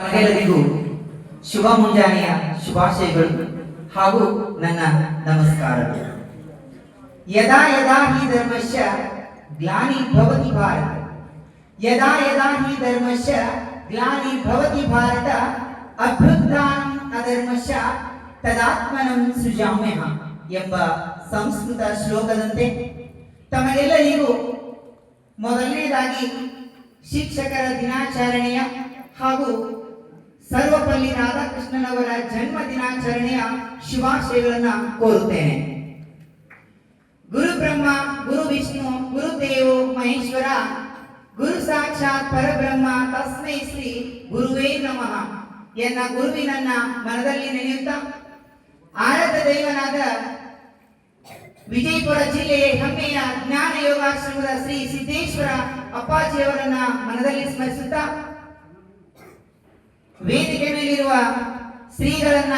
ಎಲ್ಲರಿಗೂ ಶುಭ ಮುಂಜಾನೆಯ ಶುಭಾಶಯಗಳು ಹಾಗೂ ನನ್ನ ನಮಸ್ಕಾರಗಳು. ಯದಾ ಯದಾ ಹಿ ಧರ್ಮಶ್ಯ ಗ್ಲಾನಿ ಭವತಿ ಭಾರತ. ಯದಾ ಯದಾ ಹಿ ಧರ್ಮಶ್ಯ ಗ್ಲಾನಿ ಭವತಿ ಭಾರತ. ಅಭ್ಯುತ್ಥಾನಂ ಅಧರ್ಮಶ್ಯ ತದಾತ್ಮನಂ ಸೃಜಾಮ್ಯಹ ಎಂಬ ಸಂಸ್ಕೃತ ಶ್ಲೋಕದಂತೆ ತಮಗೆಲ್ಲರಿಗೂ ಮೊದಲನೇದಾಗಿ ಶಿಕ್ಷಕರ ದಿನಾಚರಣೆಯ ಹಾಗೂ ಸರ್ವಪಲ್ಲಿ ರಾಧಾಕೃಷ್ಣನವರ ಜನ್ಮ ದಿನಾಚರಣೆಯ ಶುಭಾಶಯಗಳನ್ನ ಕೋರುತ್ತೇನೆ. ಗುರು ಬ್ರಹ್ಮ, ಗುರು ವಿಷ್ಣು, ಗುರು ದೇವೋ ಮಹೇಶ್ವರ, ಗುರು ಸಾಕ್ಷಾತ್ ಪರಬ್ರಹ್ಮ, ತಸ್ಮೈ ಶ್ರೀ ಗುರುವೇ ನಮಃ ಎನ್ನ ಗುರುವಿನನ್ನ ಮನದಲ್ಲಿ ನೆನೆಯುತ್ತಾ ಆರಾಧ ದೈವನಾದ ವಿಜಯಪುರ ಜಿಲ್ಲೆಯ ಹೆಮ್ಮೆಯ ಜ್ಞಾನ ಯೋಗಾಶ್ರಮದ ಶ್ರೀ ಸಿದ್ದೇಶ್ವರ ಅಪ್ಪಾಜಿಯವರನ್ನ ಮನದಲ್ಲಿ ಸ್ಮರಿಸುತ್ತಾ ವೇದಿಕೆ ಮೇಲಿರುವ ಶ್ರೀಗಳನ್ನ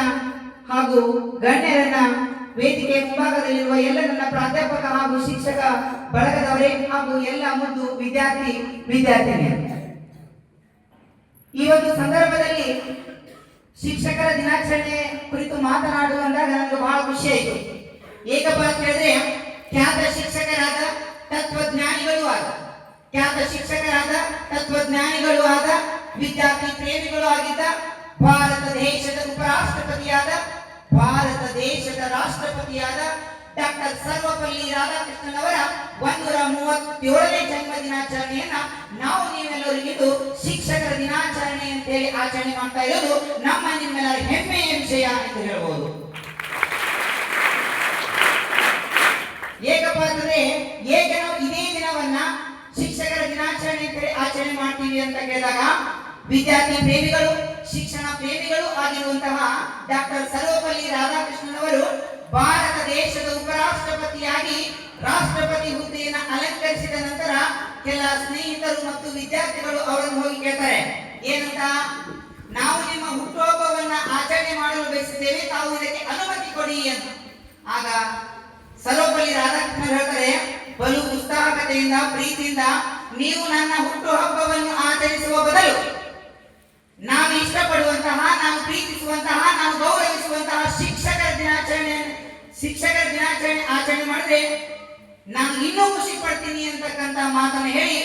ಹಾಗೂ ಗಣ್ಯರನ್ನ ವೇದಿಕೆ ಮುಂಭಾಗದಲ್ಲಿರುವ ಎಲ್ಲ ನನ್ನ ಪ್ರಾಧ್ಯಾಪಕ ಹಾಗೂ ಶಿಕ್ಷಕ ಬಳಗದವರೇ ಹಾಗೂ ಎಲ್ಲ ಮುದ್ದು ವಿದ್ಯಾರ್ಥಿ ವಿದ್ಯಾರ್ಥಿನಿಯರು. ಈ ಒಂದು ಸಂದರ್ಭದಲ್ಲಿ ಶಿಕ್ಷಕರ ದಿನಾಚರಣೆ ಕುರಿತು ಮಾತನಾಡುವಂದಾಗ ನನಗೆ ಬಹಳ ಖುಷಿ ಆಯಿತು. ಏಕಪ್ಪ ಅಂತ ಹೇಳಿದ್ರೆ, ಖ್ಯಾತ ಶಿಕ್ಷಕರಾದ ತತ್ವಜ್ಞಾನಿಗಳು ಆದ. ಖ್ಯಾತ ಶಿಕ್ಷಕರಾದ ತತ್ವಜ್ಞಾನಿಗಳು ಆದ ವಿದ್ಯಾರ್ಥಿ ಪ್ರೇಮಿಗಳು ಆಗಿದ್ದ ಭಾರತ ದೇಶದ ಉಪರಾಷ್ಟ್ರಪತಿಯಾದ, ಭಾರತ ದೇಶದ ರಾಷ್ಟ್ರಪತಿಯಾದ ಡಾಕ್ಟರ್ ಸರ್ವಪಲ್ಲಿ ರಾಧಾಕೃಷ್ಣನ್ ಅವರ ಒಂದೂರ ಮೂವತ್ತೇಳನೇ ಜನ್ಮ ದಿನಾಚರಣೆಯನ್ನ ನಾವು ನೀವೆಲ್ಲರೂ ಶಿಕ್ಷಕರ ದಿನಾಚರಣೆ ಅಂತೇಳಿ ಆಚರಣೆ ಮಾಡ್ತಾ ಇರೋದು ನಮ್ಮ ನಿಮ್ಮೆಲ್ಲರ ಹೆಮ್ಮೆಯ ವಿಷಯ ಅಂತ ಹೇಳ್ಬೋದು. ಏಕಪ್ಪ ಅಂತಂದ್ರೆ ಏಕೆ ನಾವು ಇದೇ ದಿನವನ್ನ ಶಿಕ್ಷಕರ ದಿನಾಚರಣೆ ಅಂತೇಳಿ ಆಚರಣೆ ಮಾಡ್ತೀವಿ ಅಂತ ಕೇಳಿದಾಗ ವಿದ್ಯಾರ್ಥಿ ಪ್ರೇಮಿಗಳು, ಶಿಕ್ಷಣ ಪ್ರೇಮಿಗಳು ಆಗಿರುವಂತಹ ಡಾಕ್ಟರ್ ಸರ್ವಪಲ್ಲಿ ರಾಧಾಕೃಷ್ಣನ್ ಅವರು ಭಾರತ ದೇಶದ ಉಪರಾಷ್ಟ್ರಪತಿಯಾಗಿ ರಾಷ್ಟ್ರಪತಿ ಹುದ್ದೆಯನ್ನು ಅಲಂಕರಿಸಿದ ನಂತರ ಕೆಲ ಸ್ನೇಹಿತರು ಮತ್ತು ವಿದ್ಯಾರ್ಥಿಗಳು ಅವರನ್ನು ಹೋಗಿ ಕೇಳ್ತಾರೆ. ಏನಂತ? ನಾವು ನಿಮ್ಮ ಹುಟ್ಟುಹಬ್ಬವನ್ನ ಆಚರಣೆ ಮಾಡಲು ಬಯಸಿದ್ದೇವೆ, ತಾವು ಇದಕ್ಕೆ ಅನುಮತಿ ಕೊಡಿ ಅಂತ ಆಗ ಸರ್ವಪಲ್ಲಿ ರಾಧಾಕೃಷ್ಣ ಹೇಳ್ತಾರೆ, ಬಲು ಉತ್ಸಾಹಕತೆಯಿಂದ, ಪ್ರೀತಿಯಿಂದ ನೀವು ನನ್ನ ಹುಟ್ಟುಹಬ್ಬವನ್ನು ಆಚರಿಸುವ ಬದಲು ನಾವು ಇಷ್ಟಪಡುವಂತಹ ನಾವು ಪ್ರೀತಿಸುವಂತಹ ನಾವು ಗೌರವಿಸುವಂತಹ ಶಿಕ್ಷಕರ ದಿನಾಚರಣೆ. ಶಿಕ್ಷಕರ ದಿನಾಚರಣೆ ಆಚರಣೆ ಮಾಡಿದ್ರೆ ನಾನು ಇನ್ನೂ ಖುಷಿ ಪಡ್ತೀನಿ ಅಂತಕ್ಕಂತ ಮಾತನ್ನು ಹೇಳಿ,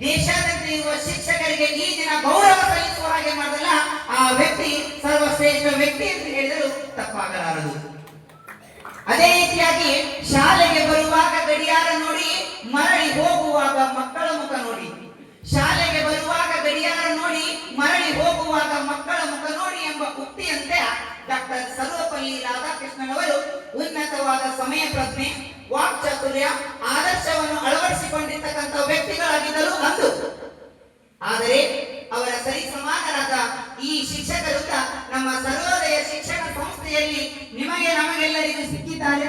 ದೇಶಾದ್ಯಂತ ಇರುವ ಶಿಕ್ಷಕರಿಗೆ ಈ ದಿನ ಗೌರವ ಸಲ್ಲಿಸುವ ಹಾಗೆ ಮಾಡಲ್ಲ ಆ ವ್ಯಕ್ತಿ ಸರ್ವಶ್ರೇಷ್ಠ ವ್ಯಕ್ತಿ ಅಂತ ಹೇಳಿದರೂ ತಪ್ಪಾಗಲಾರದು. ಅದೇ ರೀತಿಯಾಗಿ ಶಾಲೆಗೆ ಬರುವಾಗ ಗಡಿಯಾರ ನೋಡಿ, ಮರಳಿ ಹೋಗುವಾಗ ಮಕ್ಕಳ ಮುಖ ನೋಡಿ. ಶಾಲೆಗೆ ಬರುವಾಗ ಗಡಿಯಾರ ನೋಡಿ ಮರಳಿ ಹೋಗುವಾಗ ಮಕ್ಕಳ ಮುಖ ನೋಡಿ ಎಂಬ ಉಕ್ತಿಯಂತೆ ಡಾಕ್ಟರ್ ಸರ್ವಪಲ್ಲಿ ರಾಧಾಕೃಷ್ಣನವರು ಉನ್ನತವಾದ ಸಮಯ ಪ್ರಜ್ಞೆ, ವಾಕ್ಚಾತುರ್ಯ, ಆದರ್ಶವನ್ನು ಅಳವಡಿಸಿಕೊಂಡಿರ್ತಕ್ಕಂಥ ವ್ಯಕ್ತಿಗಳಾಗಿದ್ದರು ಅಂದು ಆದರೆ ಅವರ ಸರಿ ಸಮಾನರಾದ ಈ ಶಿಕ್ಷಕರು ನಮ್ಮ ಸರ್ವೋದಯ ಶಿಕ್ಷಣ ಸಂಸ್ಥೆಯಲ್ಲಿ ನಿಮಗೆ ನಮಗೆಲ್ಲರಿಗೂ ಸಿಕ್ಕಿದ್ದಾರೆ.